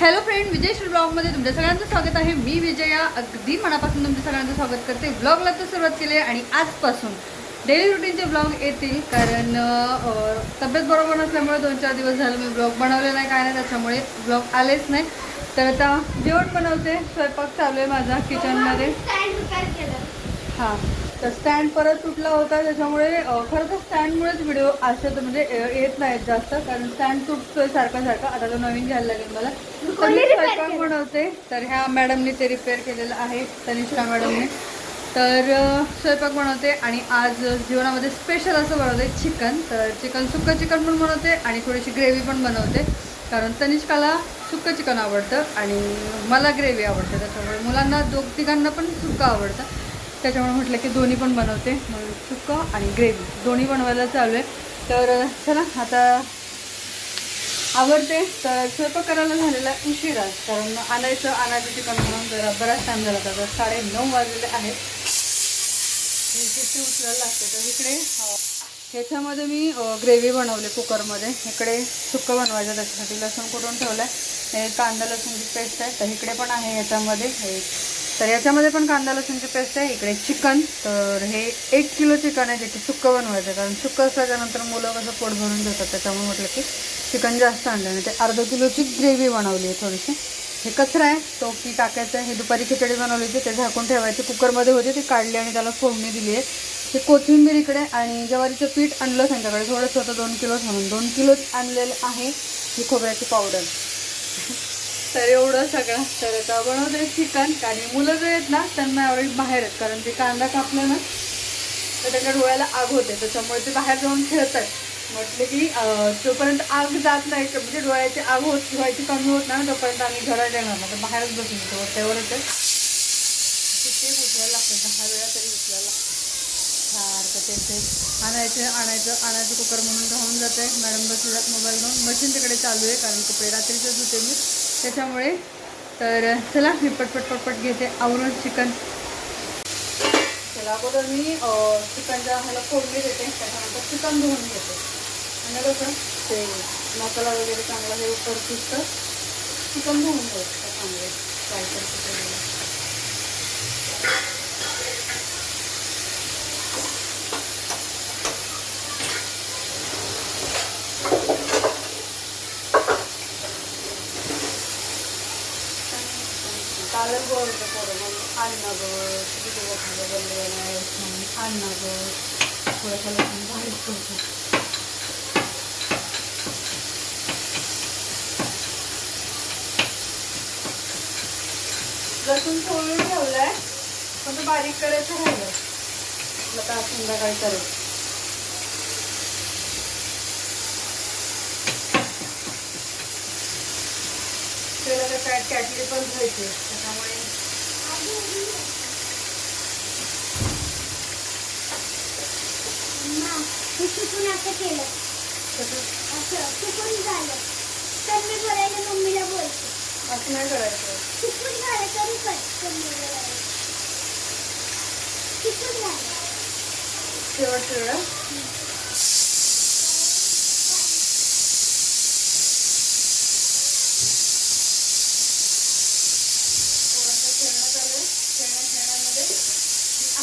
Hello friend विजय ब्लॉगमध्ये तुमच्या सगळ्यांचं स्वागत आहे. मी विजया अगदी मनापासून तुमच्या सगळ्यांचं स्वागत करते. ब्लॉगला तर सुरुवात केली आहे आणि आजपासून डेली रुटीनचे ब्लॉग येतील. कारण तब्येत बरोबर नसल्यामुळे दोन चार दिवस झालं मी ब्लॉग बनवले नाही काय नाही त्याच्यामुळे ब्लॉग आलेच नाही. तर आता जेवण बनवते. स्वयंपाक चालू आहे माझा किचनमध्ये हां. तर स्टँड परत तुटला होता त्याच्यामुळे खरं तर स्टँडमुळेच व्हिडिओ असे म्हणजे येत नाहीत जास्त कारण स्टँड तुटतोय सारखा सारखा. आता तो नवीन घ्यायला लागेल मला. स्वयंपाक बनवते. तर ह्या मॅडमनी ते रिपेअर केलेलं आहे तनिष्का मॅडमने तर स्वयंपाक बनवते आणि आज जेवणामध्ये स्पेशल असं बनवते चिकन तर चिकन सुक्कं चिकन पण बनवते आणि थोडीशी ग्रेव्ही पण बनवते. कारण तनिष्काला सुक्कं चिकन आवडतं आणि मला ग्रेव्ही आवडते. त्याच्यामुळे मुलांना दोघ तिघांना पण सुक्कं आवडतं. त्याच्यामुळे म्हटलं की दोन्ही पण बनवते. म्हणून सुक्कं आणि ग्रेव्ही. दोन्ही बनवायला चालू आहे. तर चला आता आवडते तर स्वयंपाक करायला झालेला उशिरा. कारण आणायचं आणायचं चिकन म्हणून जरा बराच टाईम झाला तर साडे नऊ वाजलेले आहेत. ही उचलायला लागते तर इकडे ह्याच्यामध्ये मी ग्रेव्ही बनवले कुकरमध्ये. इकडे सुक्कं बनवायचं त्याच्यासाठी लसूण कुठून ठेवलं आहे हे कांदा लसूणची पेस्ट आहे. तर इकडे पण आहे ह्याच्यामध्ये. हे तर याच्यामध्ये पण कांदा लसूणची पेस्ट आहे. इकडे चिकन. तर हे एक किलो चिकन आहे ज्याची सुक्कं बनवायचं. आहे. कारण सुक्कं असल्याच्यानंतर मुलं कसं पोट भरून देतात. त्याच्यामुळे म्हटलं की चिकन जास्त आणलं आणि ते अर्धा किलोची ग्रेव्ही बनवली आहे थोडीशी. हे कचरा आहे. तो की टाकायचं आहे. हे दुपारी खिचडी बनवली होती. ते झाकून ठेवायची. कुकरमध्ये होते. ती काढली आणि त्याला फोडणी दिली आहे. हे कोथिंबीर इकडे आणि ज्वारीचं पीठ आणलं त्यांच्याकडे. थोडंसं होतं दोन किलोच म्हणून. दोन किलोच आणलेलं आहे ही खोबऱ्याची पावडर. तर एवढं सगळं. तर आता बनवते चिकन. आणि मुलं जे आहेत ना त्यांना एवढे बाहेर आहेत. कारण ते कांदा कापला ना तर त्याच्या डोळ्याला आग होते. त्याच्यामुळे ते बाहेर जाऊन खेळतात म्हटलं की जोपर्यंत आग जात नाही म्हणजे डोळ्याची आग होत व्हायची कमी होत नाही ना तोपर्यंत आम्ही घरात येणार ना तर बाहेरच बसून येतो. त्यावरच आहे किती उचलायला लागतं दहा वेळा तरी उचलायला लागतं सारखं ते ते आणायचं आणायचं. आणायचं कुकर म्हणून राहून जाते मॅडम बसल्यात मोबाईल घेऊन. मशीन तिकडे चालू आहे कारण कपडे रात्रीचेच होते मी. त्याच्यामुळे तर चला मी पटपट पटपट घेते आवरून चिकन. चला अगोदर मी चिकनच्या ह्याला फोडणी देते त्याच्यानंतर चिकन धुवून घेते. आणि कसं ते मसाला वगैरे चांगला हे करतोच तर चिकन धुवून घ्यायचं चांगले फ्राय करते कालच बोलतो पोरं म्हणून आणणं गं किती दिवस झाले बनलेलं नाही म्हणून आणणं गं. थोडंसं लसूण बाहेर करतो लसूण सोडून आहे पण तो बारीक करायचं राहिलं. म्हटलं तर संध्याकाळी करेल कॅटली पण घ्यायची त्याच्यामुळे चुकून असं केलं. असं चुकून झालं. तर मी बोलायला मम्मीला बोलते. असं नाही करायचं. चुकून झालं तरी बोलायला. चुकून झालं. शेवट शेवट थोडंसं खेळणं चालू आहे खेळण्या खेळण्यामध्ये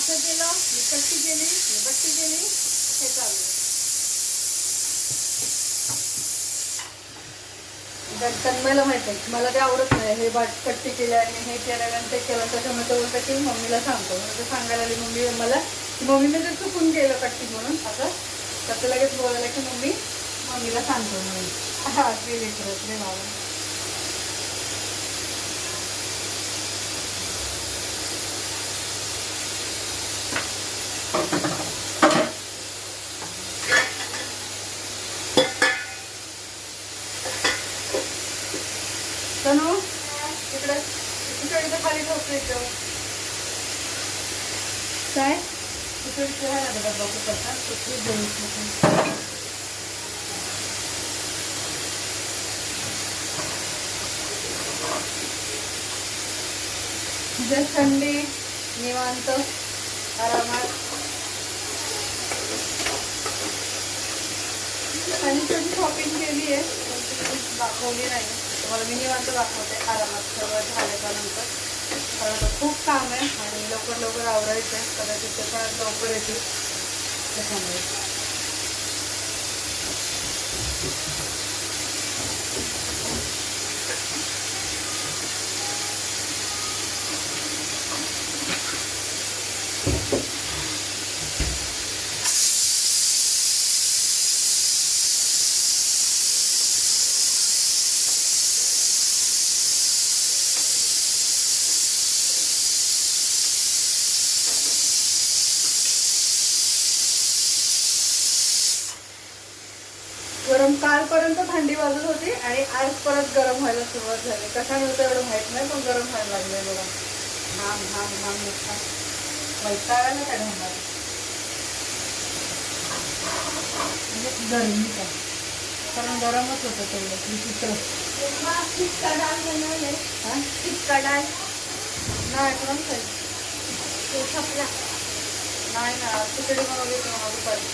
मी असं केलं मी कट्टी गेली मी बट्टी गेली हे चालू. तर तन्मयला माहिती आहे मला ते आवडत नाही हे बाट कट्टी केल्याने हे केल्याने ते केलं त्याच्यामुळे ते बोलतं की मम्मीला सांगतो. म्हणजे सांगायला आली मम्मी मला की मम्मीने ते चुकून केलं कट्टी म्हणून. असं तर ते लगेच बोलायला की मम्मी मम्मीला सांगतो म्हणून. हा ते लेकरत रे बाबा तनु तिकडे तिकडे खाली ठेवतो इथं काय? आहे जर थंडी निवांत आरामात. आणि थोडी शॉपिंग केली आहे? पण ती दाखवली नाही. तुम्हाला मी निवांत दाखवते आरामात. सर्व झाल्याच्यानंतर. कारण आता खूप काम आहे आणि लवकर लवकर आवरायचं आहे. कदाचित ते पण लवकर येतील. त्याच्यामुळे गरम कालपर्यंत थंडी वाजत होती आणि आज परत गरम व्हायला सुरुवात झाली. कसा होतं एवढं माहीत नाही पण गरम व्हायला लागलंय बघा. घाम घाम घाम नुसता. वैतागायला काय घालणार म्हणजे गरमी काय? कारण गरमच होतं तेवढं विचित्र. टिक्का डाळ बनवले हां? टिक्का डाळ नाही. पण खपला नाही ना खिचडी बनवली तुम्हाला दुपारी.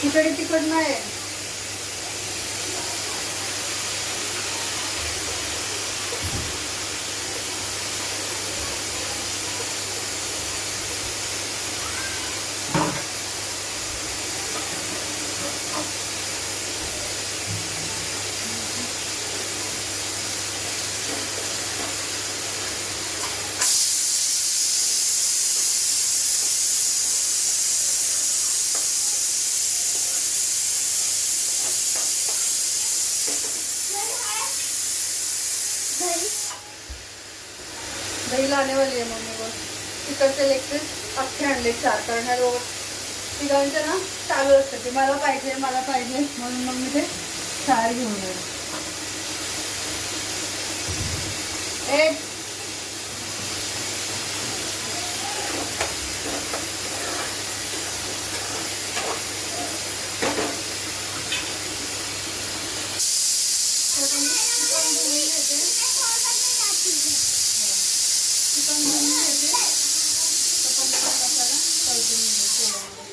खिचडी तिखट नाही दही लाने वाली आहे मम्मी वर. तिकडचे लेग पीस अख्खे आणले चार कारण ह्या दोघं तिघांचे ना चालू असतं ते. मला पाहिजे मला पाहिजे म्हणून मग मी ते चार घेऊन येईल. एक चिकन धुवून घेते चिकन धुवून घेते चिकन मसाला परतून घेते तेलामध्ये.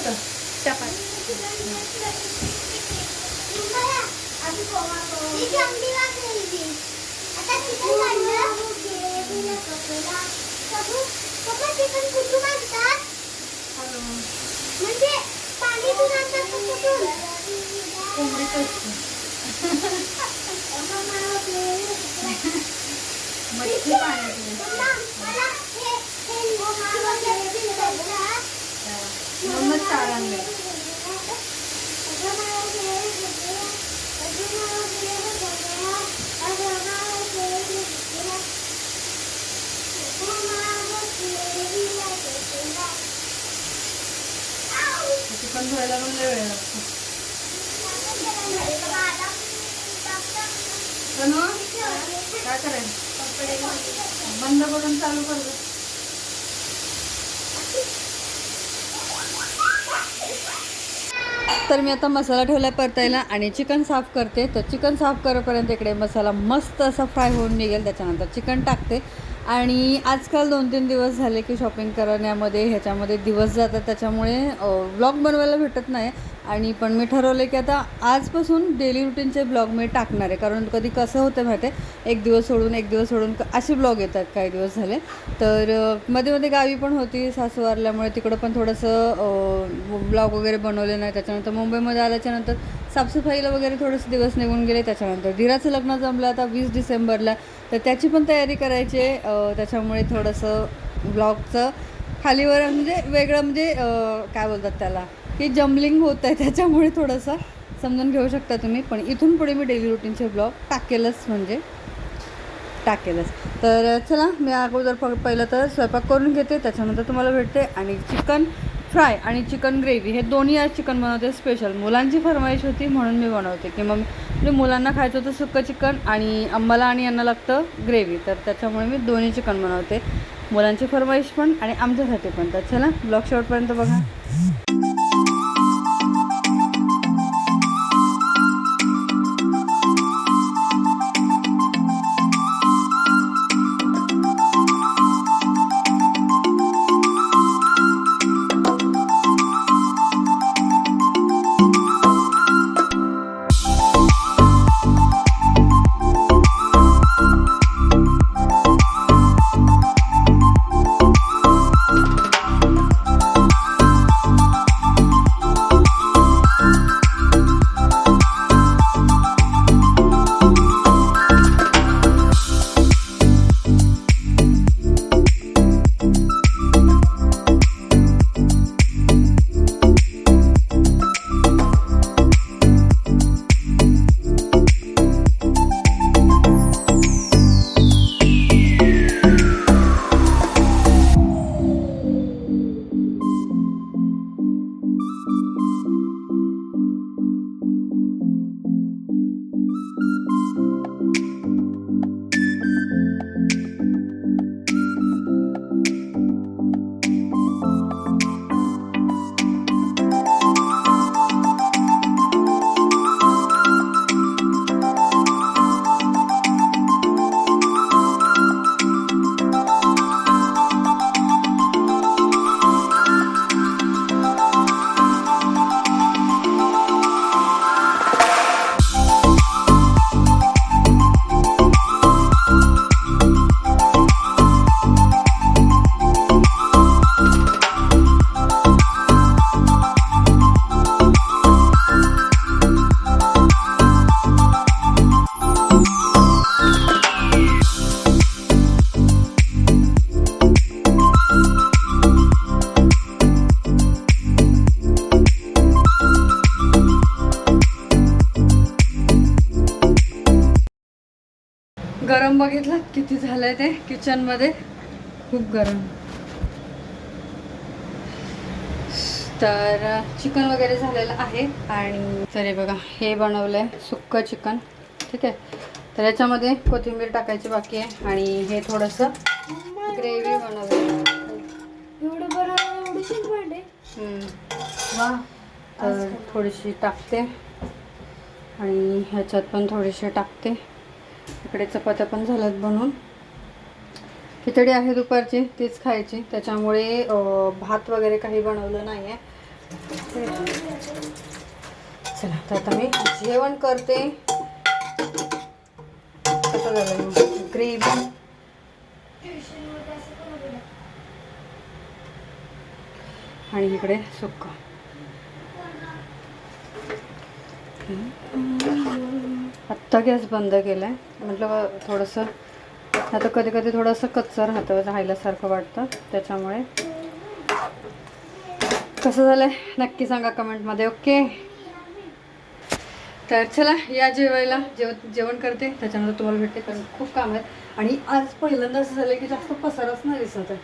कुठं होतं चपाती चिकन कुठून आणतात हॅलो म्हणजे पाणीतून आणतात का कुठून कोंबडीचं असतं मच्छी पाण्यातली म्हणूनच चार आणले चिकन धुवायला पण लय वेळ लागतो. बनव काय करायचं? बंद करून चालू कर. तर मी आता मसाला ठेवला परतायला आणि चिकन साफ करते. तर चिकन साफ करेपर्यंत इकडे मसाला मस्त असा फ्राय होऊन निघेल त्याच्यानंतर चिकन टाकते. आणि आजकाल दोन तीन दिवस झाले की शॉपिंग करण्यामध्ये ह्याच्यामध्ये दिवस जातात त्याच्यामुळे व्लॉग बनवायला भेटत नाही. आणि पण मी ठरवलं की आता आजपासून डेली रुटीनचे ब्लॉग मी टाकणार आहे. कारण कधी कसं होतं माहिती आहे? एक दिवस सोडून एक दिवस सोडून असे ब्लॉग येतात काही दिवस झाले. तर मध्ये मध्ये गावी पण होती सासू वारल्यामुळे तिकडं पण थोडंसं ब्लॉग वगैरे बनवले नाही. त्याच्यानंतर मुंबईमध्ये आल्याच्यानंतर साफसफाईला वगैरे थोडेसे दिवस निघून गेले. त्याच्यानंतर धीराचं लग्न जमलं आता वीस डिसेंबरला. तर त्याची पण तयारी करायची आहे. त्याच्यामुळे थोडंसं ब्लॉगचं खालीवर म्हणजे वेगळं म्हणजे काय बोलतात त्याला? की जम्बलिंग होत आहे त्याच्यामुळे थोडंसं समजून घेऊ शकता तुम्ही. पण इथून पुढे मी डेली रुटीनचे ब्लॉग टाकेलच म्हणजे टाकेलच. तर चला मी अगोदर प पहिलं तर स्वयंपाक करून घेते त्याच्यानंतर तुम्हाला भेटते. आणि चिकन फ्राय आणि चिकन ग्रेव्ही हे दोन्ही आज चिकन बनवते स्पेशल मुलांची फरमाईश होती म्हणून मी बनवते. की मग म्हणजे मुलांना खायचं होतं सुक्कं चिकन आणि आम्हाला आणि यांना लागतं ग्रेव्ही. तर त्याच्यामुळे मी दोन्ही चिकन बनवते. मुलांची फरमाईश पण आणि आमच्यासाठी पण. तर चला ब्लॉग शेवटपर्यंत बघा. बघितलं किती झालंय ते किचनमध्ये खूप गरम. तर चिकन वगैरे झालेलं आहे आणि तरी बघा हे बनवलंय सुक्क चिकन ठीक आहे? तर याच्यामध्ये कोथिंबीर टाकायची बाकी आहे आणि हे थोडंसं ग्रेव्ही बनवलं वा. तर थोडीशी टाकते. आणि ह्याच्यात पण थोडीशी टाकते. इकडे चपात्या पण झाल्यात बनून खिचडी आहे दुपारची तीच खायची. त्याच्यामुळे भात वगैरे काही बनवलं नाही आहे चला तर आता मी जेवण करते. कसं झालं ग्रेव्ही. आणि इकडे सुक्क. आत्ता गॅस बंद केला आहे म्हटलं थोडंसं आता कधी कधी थोडंसं कच्चं राहतं राहिल्यासारखं वाटतं. त्याच्यामुळे कसं झालं आहे नक्की सांगा कमेंटमध्ये ओके? तर चला या जेवायला जेव जेवण करते. त्याच्यानंतर तुम्हाला भेटते कारण खूप काम आहे आणि आज पहिल्यांदा असं झालं की जास्त पसारच नाही दिसत आहे.